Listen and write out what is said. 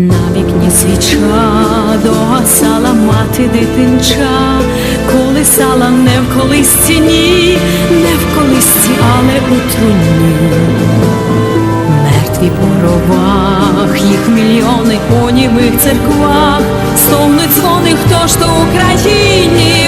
На вікні свіча догасала мати дитинча, колисала не в колисці, ні, не в колисці, але у труні. Мертві по гробах, їх мільйони у німих церквах, стогнуть дзвони, хто ж то Україні, Боже милий.